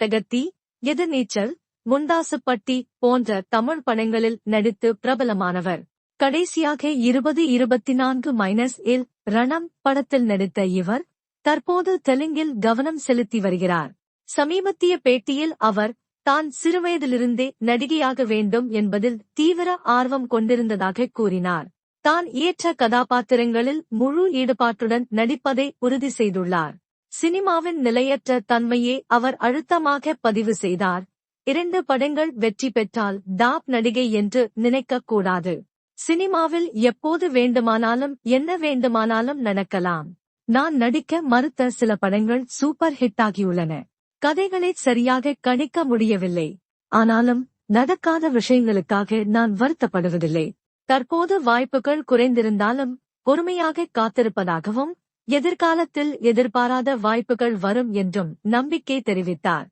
ஒட்டகத்தி எதிர்நீச்சல் முண்டாசுப்பட்டி போன்ற தமிழ் படங்களில் நடித்து பிரபலமானவர். கடைசியாக இருபது இருபத்தி நான்கு மைனஸ் இல் ரணம் படத்தில் நடித்த இவர் தற்போது தெலுங்கில் கவனம் செலுத்தி வருகிறார். சமீபத்திய பேட்டியில் அவர் தான் சிறுவயதிலிருந்தே நடிகையாக வேண்டும் என்பதில் தீவிர ஆர்வம் கொண்டிருந்ததாக கூறினார். தான் ஏற்ற கதாபாத்திரங்களில் முழு ஈடுபாட்டுடன் நடிப்பதை உறுதி செய்துள்ளார். சினிமாவின் நிலையற்ற தன்மையே அவர் அழுத்தமாக பதிவு செய்தார். இரண்டு படங்கள் வெற்றி பெற்றால் டாப் நடிகை என்று நினைக்கக் கூடாது. சினிமாவில் எப்போது வேண்டுமானாலும் என்ன வேண்டுமானாலும் நடக்கலாம். நான் நடிக்க மறுத்த சில படங்கள் சூப்பர் ஹிட் ஆகியுள்ளன. கதைகளை சரியாக கணிக்க முடியவில்லை. ஆனாலும் நடக்காத விஷயங்களுக்காக நான் வருத்தப்படுவதில்லை. தற்போது வாய்ப்புகள் குறைந்திருந்தாலும் பொறுமையாக காத்திருப்பதாகவும் எதிர்காலத்தில் எதிர்பாராத வாய்ப்புகள் வரும் என்றும் நம்பிக்கை தெரிவித்தார்.